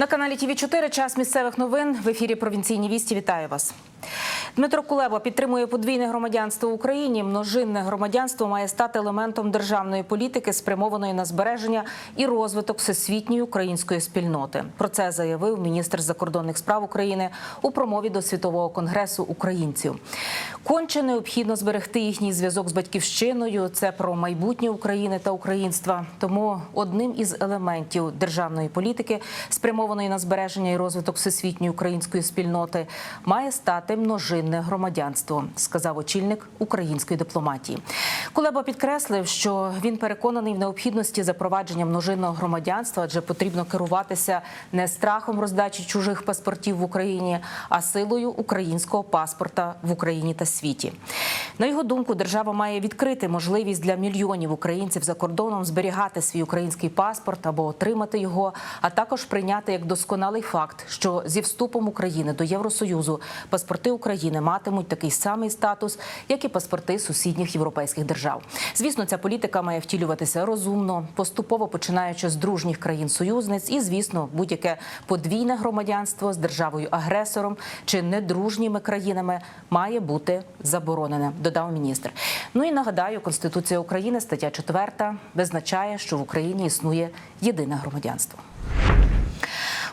На каналі ТВ 4 час місцевих новин в ефірі Провінційні вісті. Вітаю вас. Дмитро Кулеба підтримує подвійне громадянство в Україні. Множинне громадянство має стати елементом державної політики, спрямованої на збереження і розвиток всесвітньої української спільноти. Про це заявив міністр закордонних справ України у промові до світового конгресу українців. Конче необхідно зберегти їхній зв'язок з батьківщиною. Це про майбутнє України та українства. Тому одним із елементів державної політики, спрямованої на збереження і розвиток всесвітньої української спільноти, має стати множинне громадянство, сказав очільник української дипломатії. Кулеба підкреслив, що він переконаний в необхідності запровадження множинного громадянства, адже потрібно керуватися не страхом роздачі чужих паспортів в Україні, а силою українського паспорта в Україні та світі. На його думку, держава має відкрити можливість для мільйонів українців за кордоном зберігати свій український паспорт або отримати його, а також прийняти як досконалий факт, що зі вступом України до Євросоюзу паспорти України матимуть такий самий статус, як і паспорти сусідніх європейських держав. Звісно, ця політика має втілюватися розумно, поступово починаючи з дружніх країн-союзниць, і звісно, будь-яке подвійне громадянство з державою агресором чи недружніми країнами має бути заборонене, додав міністр. Ну і нагадаю, Конституція України, стаття 4, визначає, що в Україні існує єдине громадянство.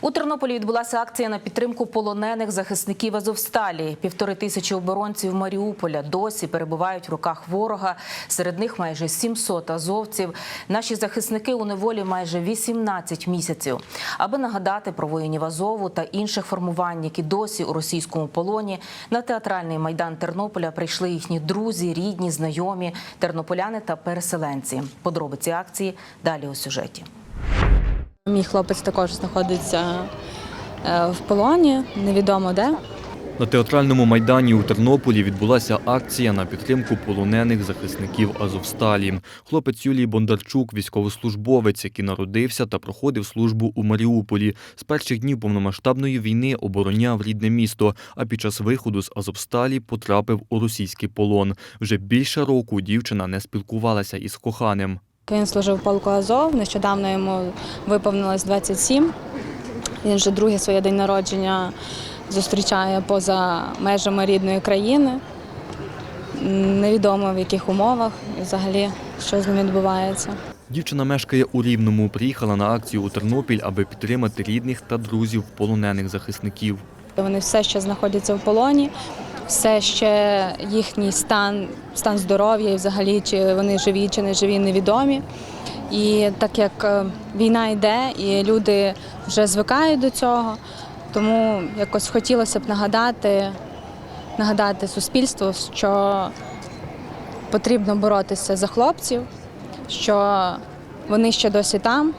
У Тернополі відбулася акція на підтримку полонених захисників Азовсталі. Півтори тисячі оборонців Маріуполя досі перебувають в руках ворога. Серед них майже 700 азовців. Наші захисники у неволі майже 18 місяців. Аби нагадати про воїнів Азову та інших формувань, які досі у російському полоні, на театральний майдан Тернополя прийшли їхні друзі, рідні, знайомі, тернополяни та переселенці. Подробиці акції далі у сюжеті. Мій хлопець також знаходиться е, в полоні, невідомо де. На театральному майдані у Тернополі відбулася акція на підтримку полонених захисників Азовсталі. Хлопець Юлій Бондарчук, військовослужбовець, який народився та проходив службу у Маріуполі. З перших днів повномасштабної війни обороняв рідне місто, а під час виходу з Азовсталі потрапив у російський полон. Вже більше року дівчина не спілкувалася із коханим. Він служив в полку Азов, нещодавно йому виповнилось 27. Він вже друге своє день народження зустрічає поза межами рідної країни. Невідомо в яких умовах і взагалі що з ним відбувається. Дівчина мешкає у Рівному. Приїхала на акцію у Тернопіль, аби підтримати рідних та друзів полонених захисників. Вони все ще знаходяться в полоні, все ще їхній стан, стан здоров'я і взагалі чи вони живі, чи не живі, невідомі. І так як е, війна йде, і люди вже звикають до цього, тому якось хотілося б нагадати, нагадати суспільству, що потрібно боротися за хлопців, що вони ще досі там,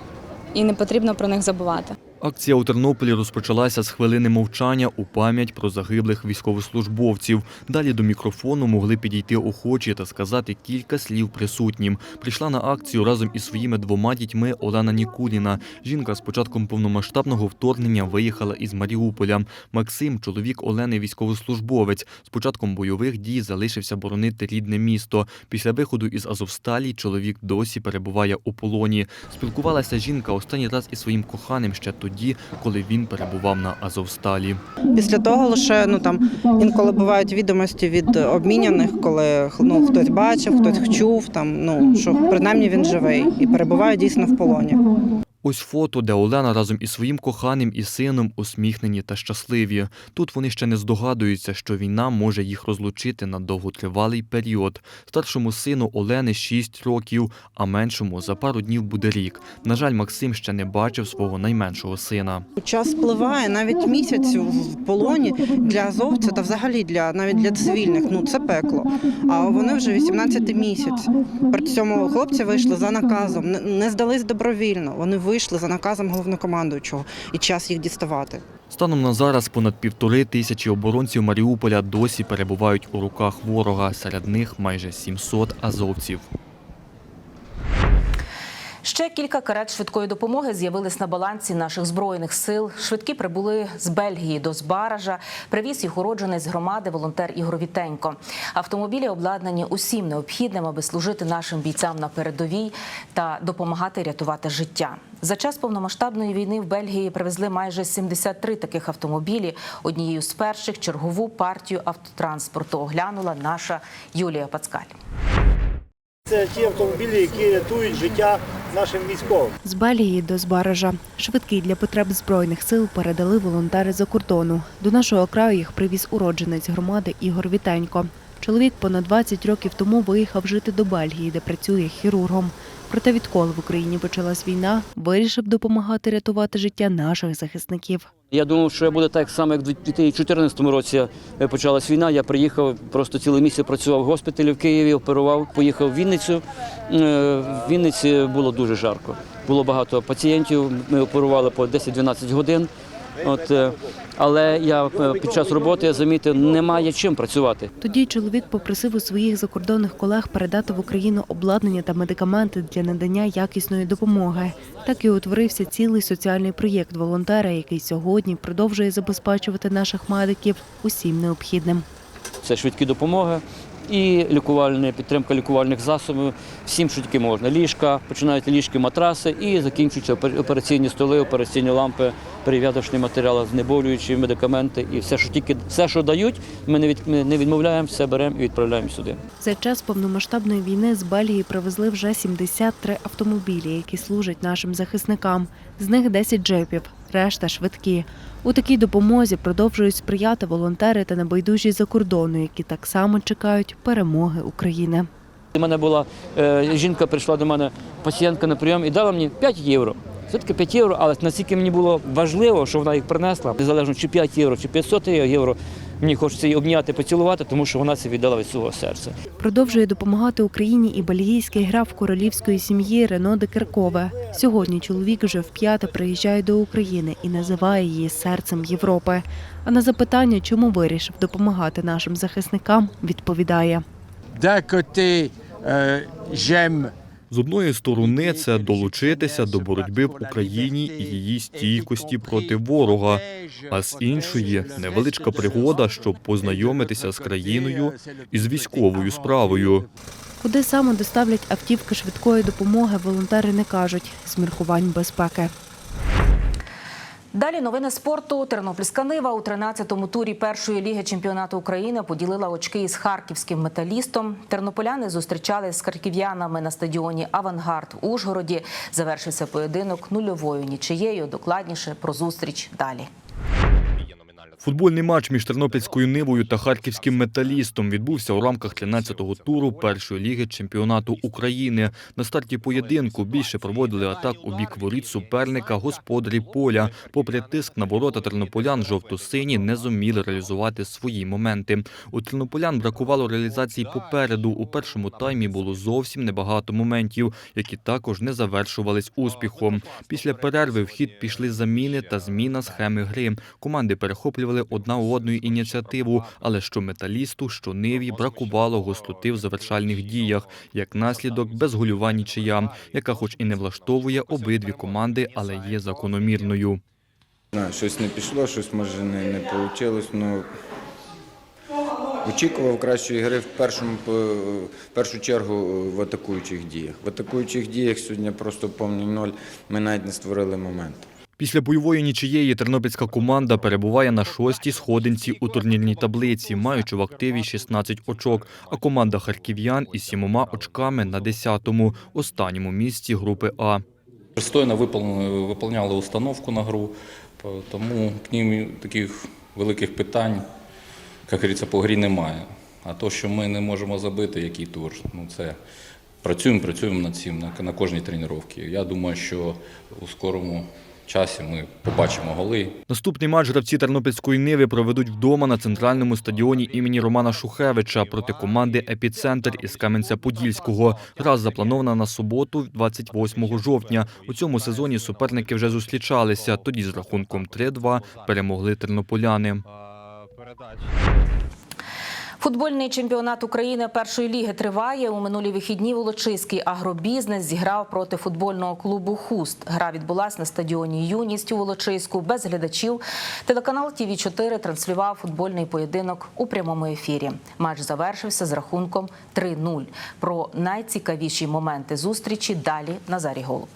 і не потрібно про них забувати. Акція у Тернополі розпочалася з хвилини мовчання у пам'ять про загиблих військовослужбовців. Далі до мікрофону могли підійти охочі та сказати кілька слів присутнім. Прийшла на акцію разом із своїми двома дітьми Олена Нікуліна. Жінка з початком повномасштабного вторгнення виїхала із Маріуполя. Максим, чоловік Олени, військовослужбовець. З початком бойових дій залишився боронити рідне місто. Після виходу із Азовсталі чоловік досі перебуває у полоні. Спілкувалася жінка останній раз із своїм коханим ще тоді, коли він перебував на Азовсталі. Після того лише ну там інколи бувають відомості від обміняних, коли ну хтось бачив, хтось чув там. Ну що принаймні він живий і перебуває дійсно в полоні. Ось фото, де Олена разом із своїм коханим і сином усміхнені та щасливі. Тут вони ще не здогадуються, що війна може їх розлучити на довготривалий період. Старшому сину Олени 6 років, а меншому за пару днів буде рік. На жаль, Максим ще не бачив свого найменшого сина. Час спливає навіть місяць в полоні для азовця та взагалі для навіть для цивільних. Ну це пекло. А вони вже 18 місяць. При цьому хлопці вийшли за наказом, не здались добровільно. Вони вийшли за наказом головнокомандуючого, і час їх діставати. Станом на зараз понад півтори тисячі оборонців Маріуполя досі перебувають у руках ворога. Серед них майже 700 азовців. Ще кілька карет швидкої допомоги з'явились на балансі наших збройних сил. Швидкі прибули з Бельгії до Збаража. Привіз їх уродженець громади волонтер Ігор Вітенько. Автомобілі обладнані усім необхідним, аби служити нашим бійцям на передовій та допомагати рятувати життя. За час повномасштабної війни в Бельгії привезли майже 73 таких автомобілі. Однією з перших чергову партію автотранспорту оглянула наша Юлія Пацкаль. Це ті автомобілі, які рятують життя нашим військовим. З Балії до Збаража. Швидкий для потреб Збройних сил передали волонтери за кордону. До нашого краю їх привіз уродженець громади Ігор Вітенько. Чоловік понад 20 років тому виїхав жити до Бельгії, де працює хірургом. Проте відколи в Україні почалась війна, вирішив допомагати рятувати життя наших захисників. Я думав, що буде так само, як в 2014 році е, почалась війна. Я приїхав, просто цілий місяць працював в госпіталі в Києві, оперував, поїхав в Вінницю. Е, В Вінниці було дуже жарко. Було багато пацієнтів. Ми оперували по 10-12 годин. От, е, але я е, під час роботи я замітив, немає чим працювати. Тоді чоловік попросив у своїх закордонних колег передати в Україну обладнання та медикаменти для надання якісної допомоги. Так і утворився цілий соціальний проєкт волонтера, який сьогодні продовжує забезпечувати наших медиків усім необхідним. Це швидкі допомоги і лікувальні, підтримка лікувальних засобів. Всім, що тільки можна. Ліжка, починають ліжки, матраси і закінчуються опер- операційні столи, операційні лампи, перев'язочні матеріали, знеболюючі медикаменти і все, що тільки все, що дають, ми не від ми не відмовляємо, все беремо і відправляємо сюди. За час повномасштабної війни з Бельгії привезли вже 73 автомобілі, які служать нашим захисникам. З них 10 джипів, решта швидкі. У такій допомозі продовжують сприяти волонтери та небайдужі за кордону, які так само чекають перемоги України. У мене була е, жінка, прийшла до мене пацієнтка на прийом і дала мені 5 євро. Все-таки 5 євро, але наскільки мені було важливо, що вона їх принесла, незалежно чи 5 євро, чи 500 євро. Мені хочеться її обняти, поцілувати, тому що вона це віддала від свого серця. Продовжує допомагати Україні і бельгійський граф королівської сім'ї Рено де Киркове. Сьогодні чоловік вже вп'яте приїжджає до України і називає її серцем Європи. А на запитання, чому вирішив допомагати нашим захисникам, відповідає. D'un côté, euh, j'aime З одної сторони, це долучитися до боротьби в Україні і її стійкості проти ворога. А з іншої невеличка пригода, щоб познайомитися з країною і з військовою справою. Куди саме доставлять автівки швидкої допомоги, волонтери не кажуть з міркувань безпеки. Далі новини спорту. Тернопільська Нива у 13-му турі першої ліги чемпіонату України поділила очки із харківським металістом. Тернополяни зустрічали з харків'янами на стадіоні Авангард в Ужгороді. Завершився поєдинок нульовою нічиєю. Докладніше про зустріч далі. Футбольний матч між Тернопільською Нивою та харківським металістом відбувся у рамках 13-го туру першої ліги чемпіонату України. На старті поєдинку більше проводили атак у бік воріт суперника господарі поля. Попри тиск на ворота тернополян, жовто-сині не зуміли реалізувати свої моменти. У тернополян бракувало реалізації попереду. У першому таймі було зовсім небагато моментів, які також не завершувались успіхом. Після перерви в хід пішли заміни та зміна схеми гри. Команди перехоплювали одна у одну ініціативу, але що металісту, що ниві бракувало гостроти в завершальних діях. Як наслідок, безгольова нічия, яка, хоч і не влаштовує обидві команди, але є закономірною. щось не пішло, щось може не, не вийшло. Ну, очікував кращої гри в першому, в першу чергу в атакуючих діях. В атакуючих діях сьогодні просто повний ноль. Ми навіть не створили момент. Після бойової нічиєї тернопільська команда перебуває на шостій сходинці у турнірній таблиці, маючи в активі 16 очок, а команда харків'ян із сімома очками на 10-му, останньому місці групи А. Пристойно виповняли установку на гру, тому к ним таких великих питань, як говориться, по грі немає. А то, що ми не можемо забити, який тур, ну це працюємо, працюємо над цим на, на кожній тренуванні. Я думаю, що у скорому часі ми побачимо голи. Наступний матч гравці Тернопільської Ниви проведуть вдома на центральному стадіоні імені Романа Шухевича проти команди Епіцентр із Кам'янця-Подільського. Гра запланована на суботу, 28 жовтня. У цьому сезоні суперники вже зустрічалися. Тоді з рахунком 3-2 перемогли тернополяни. Футбольний чемпіонат України першої ліги триває. У минулі вихідні Волочиський агробізнес зіграв проти футбольного клубу Хуст. Гра відбулась на стадіоні Юність у Волочиську без глядачів. Телеканал ТІВІ 4 транслював футбольний поєдинок у прямому ефірі. Матч завершився з рахунком 3-0. Про найцікавіші моменти зустрічі далі Назарій Голуб.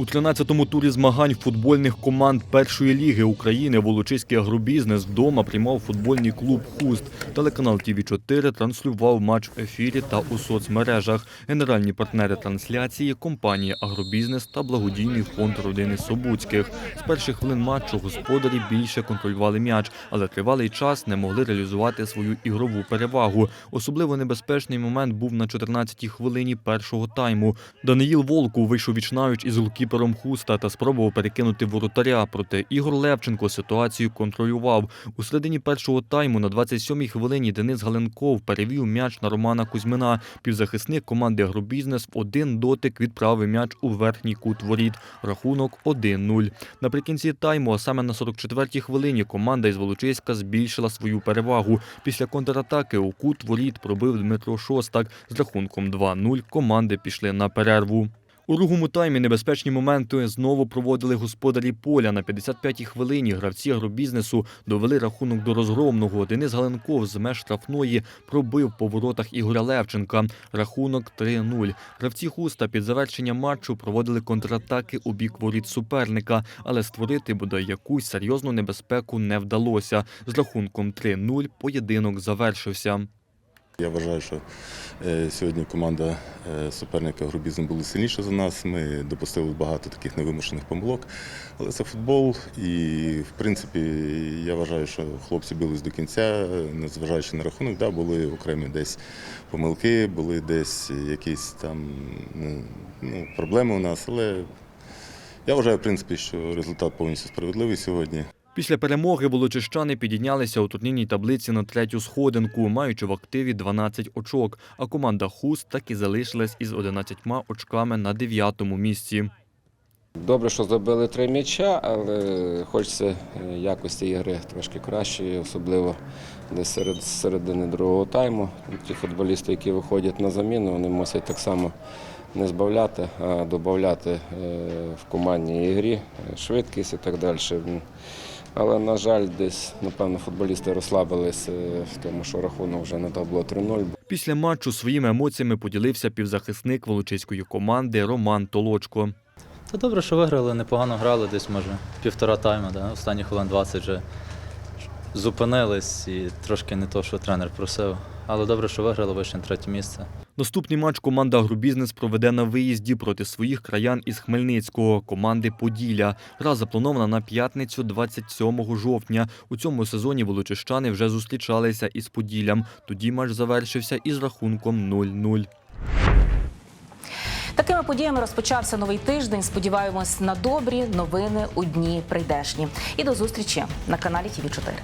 У 13-му турі змагань футбольних команд першої ліги України Волочиський агробізнес вдома приймав футбольний клуб Хуст. Телеканал ТІВІ 4 транслював матч в ефірі та у соцмережах. Генеральні партнери трансляції компанія Агробізнес та благодійний фонд родини Собуцьких. З перших хвилин матчу господарі більше контролювали м'яч, але тривалий час не могли реалізувати свою ігрову перевагу. Особливо небезпечний момент був на 14-й хвилині першого тайму. Даниїл Волков вийшов вічнавіч із голкіпером Хуста та спробував перекинути воротаря. Проте Ігор Левченко ситуацію контролював. У середині першого тайму на 27-й хвилині Денис Галенков перевів м'яч на Романа Кузьмина. Півзахисник команди Агробізнес в один дотик відправив м'яч у верхній кут воріт. Рахунок 1-0. Наприкінці тайму, а саме на 44-й хвилині, команда із Волочиська збільшила свою перевагу. Після контратаки у кут воріт пробив Дмитро Шостак. З рахунком 2-0 команди пішли на перерву. У другому таймі небезпечні моменти знову проводили господарі поля. На 55-й хвилині гравці агробізнесу довели рахунок до розгромного. Денис Галенков з меж штрафної пробив по воротах Ігоря Левченка. Рахунок 3-0. Гравці хуста під завершення матчу проводили контратаки у бік воріт суперника, але створити бодай якусь серйозну небезпеку не вдалося. З рахунком 3-0 поєдинок завершився. Я вважаю, що е, сьогодні команда е, суперника Грубізм була сильніша за нас. Ми допустили багато таких невимушених помилок. Але це футбол, і в принципі я вважаю, що хлопці бились до кінця, незважаючи на рахунок, да, були окремі десь помилки, були десь якісь там ну, ну, проблеми у нас. Але я вважаю, в принципі, що результат повністю справедливий сьогодні. Після перемоги волочищани підійнялися у турнірній таблиці на третю сходинку, маючи в активі 12 очок, а команда Хуст так і залишилась із 11 очками на дев'ятому місці. Добре, що забили три м'яча, але хочеться е, якості ігри трошки кращої, особливо десь серед середини другого тайму. Ті футболісти, які виходять на заміну, вони мусять так само не збавляти, а додати е, в командній ігрі е, швидкість і так далі. Але, на жаль, десь, напевно, футболісти розслабились е, в тому, що рахунок вже на табло 3-0. Після матчу своїми емоціями поділився півзахисник волочиської команди Роман Толочко. Та добре, що виграли, непогано грали, десь може півтора тайму, да? останні хвилин 20 вже зупинились і трошки не то, що тренер просив. Але добре, що виграли, вийшли на третє місце. Наступний матч команда Агробізнес проведе на виїзді проти своїх краян із Хмельницького команди Поділля. Гра запланована на п'ятницю 27 жовтня. У цьому сезоні волочищани вже зустрічалися із Поділлям. Тоді матч завершився із рахунком 0-0. Такими подіями розпочався новий тиждень. Сподіваємось на добрі новини у дні прийдешні. І до зустрічі на каналі ТІВІ 4